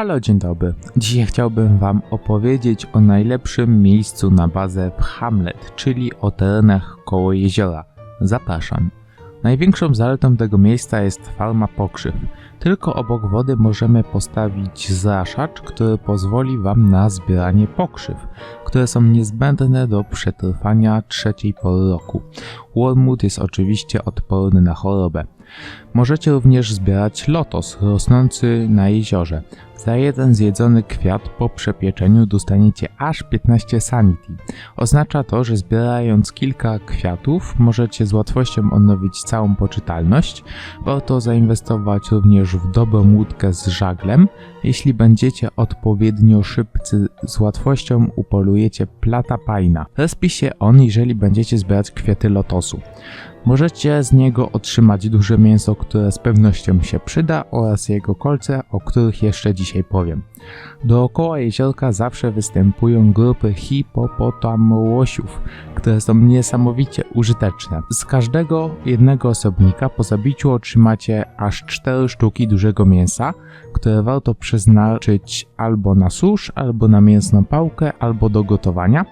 Halo, dzień dobry. Dzisiaj chciałbym Wam opowiedzieć o najlepszym miejscu na bazę w Hamlet, czyli o terenach koło jeziora. Zapraszam. Największą zaletą tego miejsca jest farma pokrzyw. Tylko obok wody możemy postawić zraszacz, który pozwoli Wam na zbieranie pokrzyw, które są niezbędne do przetrwania trzeciej pory roku. Wormwood jest oczywiście odporny na chorobę. Możecie również zbierać lotos rosnący na jeziorze. Za jeden zjedzony kwiat po przepieczeniu dostaniecie aż 15 sanity. Oznacza to, że zbierając kilka kwiatów możecie z łatwością odnowić całą poczytalność. Warto zainwestować również w dobrą łódkę z żaglem. Jeśli będziecie odpowiednio szybcy, z łatwością upolujecie plata pajna. Respi się on, jeżeli będziecie zbierać kwiaty lotosu. Możecie z niego otrzymać duże mięso, które z pewnością się przyda oraz jego kolce, o których jeszcze dzisiaj powiem. Dookoła jeziorka zawsze występują grupy hipopotamołosiów, które są niesamowicie użyteczne. Z każdego jednego osobnika po zabiciu otrzymacie aż 4 sztuki dużego mięsa, które warto przeznaczyć albo na susz, albo na mięsną pałkę, albo do gotowania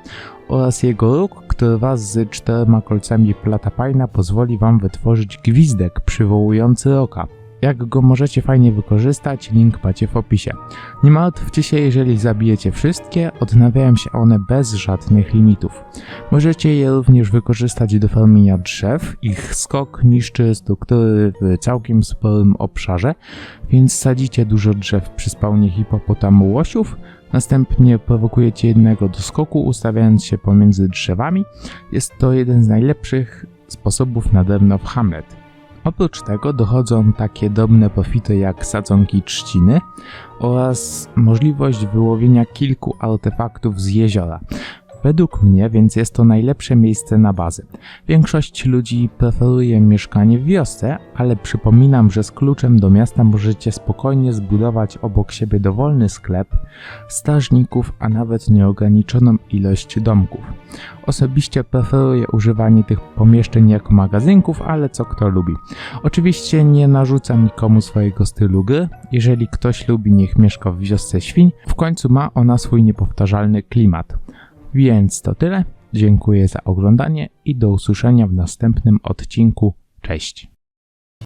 oraz jego róg, który wraz z czterema kolcami platapajna pozwoli Wam wytworzyć gwizdek przywołujący roka. Jak go możecie fajnie wykorzystać, link macie w opisie. Nie martwcie się, jeżeli zabijecie wszystkie, odnawiają się one bez żadnych limitów. Możecie je również wykorzystać do farmienia drzew, ich skok niszczy struktury w całkiem sporym obszarze, więc sadzicie dużo drzew przy spawnie hipopotamu łosiów, Następnie prowokujecie jednego do skoku, ustawiając się pomiędzy drzewami. Jest to jeden z najlepszych sposobów na drewno w Hamlet. Oprócz tego dochodzą takie drobne profity jak sadzonki trzciny oraz możliwość wyłowienia kilku artefaktów z jeziora. Według mnie więc jest to najlepsze miejsce na bazę. Większość ludzi preferuje mieszkanie w wiosce, ale przypominam, że z kluczem do miasta możecie spokojnie zbudować obok siebie dowolny sklep, strażników, a nawet nieograniczoną ilość domków. Osobiście preferuję używanie tych pomieszczeń jako magazynków, ale co kto lubi. Oczywiście nie narzucam nikomu swojego stylu gry. Jeżeli ktoś lubi, niech mieszka w wiosce świń. W końcu ma ona swój niepowtarzalny klimat. Więc to tyle. Dziękuję za oglądanie i do usłyszenia w następnym odcinku. Cześć.